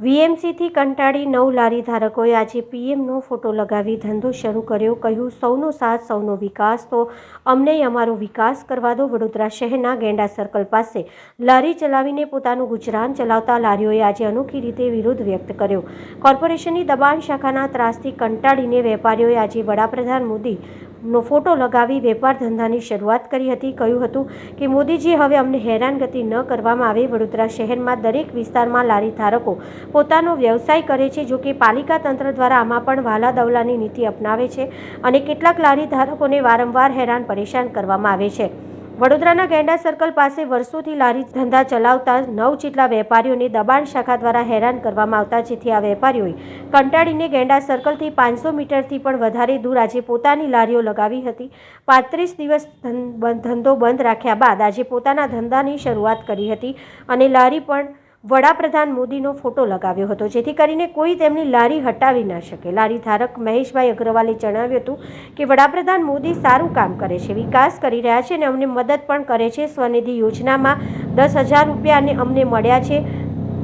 વીએમસીથી કંટાળી નવ લારી ધારકોએ આજે પીએમનો ફોટો લગાવી ધંધો શરૂ કર્યો. કહ્યું, સૌનો સાથ, સૌનો વિકાસ. તો અમને અમારો વિકાસ કરવા દો વડોદરા શહેરના ગેંડા સર્કલ પાસે. લારી ચલાવીને પોતાનું ગુજરાન ચલાવતા લારીઓએ આજે અનોખી રીતે વિરોધ વ્યક્ત કર્યો. કોર્પોરેશનની દબાણ શાખાના ત્રાસથી કંટાળીને વેપારીઓએ આજે વડાપ્રધાન મોદી નો ફોટો લગાવી વેપાર ધંધાની શરૂઆત કરી હતી. કહ્યું હતું કે મોદીજી હવે અમને હેરાનગતિ ન કરવામાં આવે. વડોદરા શહેરમાં દરેક વિસ્તારમાં લારી ધારકો પોતાનો વ્યવસાય કરે છે, જો કે પાલિકા તંત્ર દ્વારા આમાં પણ વાલા દવલાની નીતિ અપનાવે છે અને કેટલાક લારી ધારકોને વારંવાર હેરાન પરેશાન કરવામાં આવે છે. વડોદરાના ગેંડા સર્કલ પાસે વર્ષોથી લારી ધંધા ચલાવતા નવ જેટલા વેપારીઓને દબાણ શાખા દ્વારા હેરાન કરવામાં આવતા, જેથી આ વેપારીઓએ કંટાળીને ગેંડા સર્કલથી પાંચસો મીટરથી પણ વધારે દૂર આજે પોતાની લારીઓ લગાવી હતી. પાંત્રીસ દિવસ ધંધો બંધ રાખ્યા બાદ આજે પોતાના ધંધાની શરૂઆત કરી હતી અને લારી પણ વડાપ્રધાન મોદીનો ફોટો લગાવ્યો હતો, જેથી કરીને કોઈ તેમની લારી હટાવી ન શકે. લારી ધારક મહેશભાઈ અગ્રવાલે જણાવ્યું હતું કે, વડાપ્રધાન મોદી સારું કામ કરે છે, વિકાસ કરી રહ્યા છે અને અમને મદદ પણ કરે છે. સ્વનિધિ યોજનામાં દસ હજાર રૂપિયા અને અમને મળ્યા છે.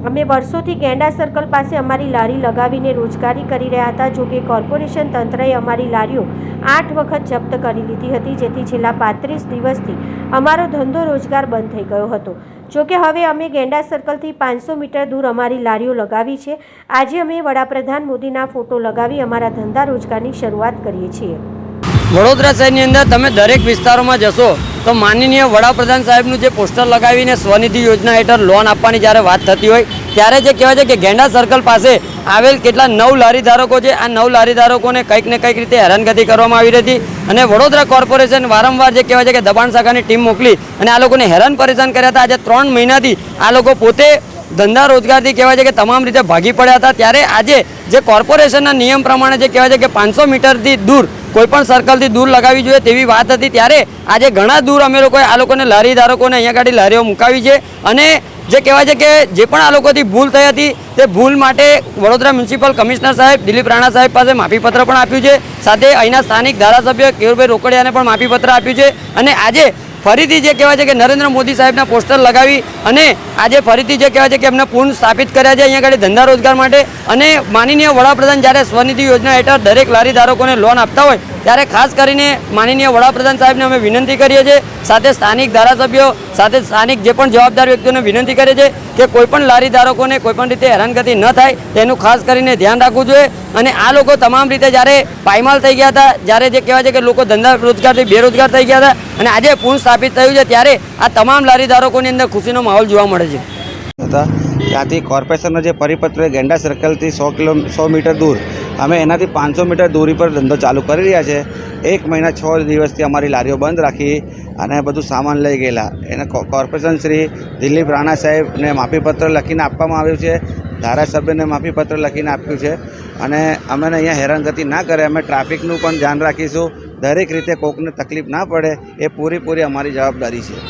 અમે વર્ષોથી ગેંડા સર્કલ પાસે અમારી લારી લગાવીને રોજગારી કરી રહ્યા હતા જોકે કોર્પોરેશન તંત્રએ અમારી લારીઓ આઠ વખત જપ્ત કરી લીધી હતી, જેથી છેલ્લા પાંત્રીસ દિવસથી અમારો ધંધો રોજગાર બંધ થઈ ગયો હતો. જોકે હવે અમે ગેંડા સર્કલથી પાંચસો મીટર દૂર અમારી લારીઓ લગાવી છે. આજે અમે વડાપ્રધાન મોદીના ફોટો લગાવી અમારા ધંધા રોજગારની શરૂઆત કરીએ છીએ. વડોદરા શહેરની અંદર તમે દરેક વિસ્તારોમાં જશો તો માનનીય વડાપ્રધાન સાહેબનું જે પોસ્ટર લગાવીને સ્વનિધિ યોજના હેઠળ લોન આપવાની જ્યારે વાત થતી હોય, ત્યારે જે કહેવાય છે કે ગેંડા સર્કલ પાસે આવેલ કેટલા નવ લારી ધારકો છે. આ નવ લારી ધારકોને કંઈક ને કંઈક રીતે હેરાનગતિ કરવામાં આવી રહી અને વડોદરા કોર્પોરેશન વારંવાર જે કહેવાય છે કે દબાણ શાખાની ટીમ મોકલી અને આ લોકોને હેરાન પરેશાન કર્યા હતા. આજે ત્રણ મહિનાથી આ લોકો પોતે ધંધા રોજગારથી કહેવાય છે કે તમામ રીતે ભાગી પડ્યા હતા. ત્યારે આજે જે કોર્પોરેશનના નિયમ પ્રમાણે જે કહેવાય છે કે પાંચસો મીટરથી દૂર કોઈ પણ સર્કલથી દૂર લગાવી જોઈએ તેવી વાત હતી. ત્યારે આજે ઘણા દૂર અમે લોકોએ આ લોકોને લારી ધારકોને અહીંયા ગાડી લારીઓ મુકાવી છે. અને જે કહેવાય છે કે જે પણ આ લોકોથી ભૂલ થઈ હતી, તે ભૂલ માટે વડોદરા મ્યુનિસિપલ કમિશનર સાહેબ, દિલીપ રાણા સાહેબ પાસે માફીપત્ર પણ આપ્યું છે. સાથે અહીંના સ્થાનિક ધારાસભ્ય કેયુરભાઈ રોકડિયાને પણ માફીપત્ર આપ્યું છે. અને આજે ફરીથી જે કહેવાય છે કે નરેન્દ્ર મોદી સાહેબના પોસ્ટર લગાવી અને આજે ફરીથી જે કહેવાય છે કે એમને પૂર્ણ સ્થાપિત કર્યા છે અહીંયા આગળ ધંધા રોજગાર માટે. અને માનનીય વડાપ્રધાન જ્યારે સ્વનિધિ યોજના હેઠળ દરેક લારી ધારકોને લોન આપતા હોય ત્યારે ખાસ કરીને માનનીય વડાપ્રધાન સાહેબને અમે વિનંતી કરીએ છીએ, સાથે સ્થાનિક ધારાસભ્યો, સાથે સ્થાનિક જે પણ જવાબદાર વ્યક્તિઓને વિનંતી કરીએ છીએ કે કોઈપણ લારી ધારકોને કોઈપણ રીતે હેરાનગતિ ન થાય, તેનું ખાસ કરીને ધ્યાન રાખવું જોઈએ. અને આ લોકો તમામ રીતે જ્યારે પાયમાલ થઈ ગયા હતા, જ્યારે જે કહેવાય છે કે લોકો ધંધા રોજગારથી બેરોજગાર થઈ ગયા હતા અને આજે પૂર્ણ સ્થાપિત થયું છે, ત્યારે આ તમામ લારી ધારકોની અંદર ખુશીનો માહોલ જોવા મળે છે. ત્યાંથી કોર્પોરેશનનો જે પરિપત્ર ગેંડા સર્કલથી સો કિલો, સો મીટર દૂર અમે એનાથી પાંચસો મીટર દૂરી પર ધંધો ચાલુ કરી રહ્યા છે. એક મહિના છ દિવસથી અમારી લારીઓ બંધ રાખી અને બધું સામાન લઈ ગયેલા. એને કોર્પોરેશન શ્રી દિલીપ રાણા સાહેબને માફીપત્ર લખીને આપવામાં આવ્યું છે. ધારાસભ્યને માફીપત્ર લખીને આપ્યું છે. અને અમને અહીંયા હેરાનગતિ ના કરે. અમે ટ્રાફિકનું પણ ધ્યાન રાખીશું. દરેક રીતે કોકને તકલીફ ના પડે એ પૂરેપૂરી અમારી જવાબદારી છે.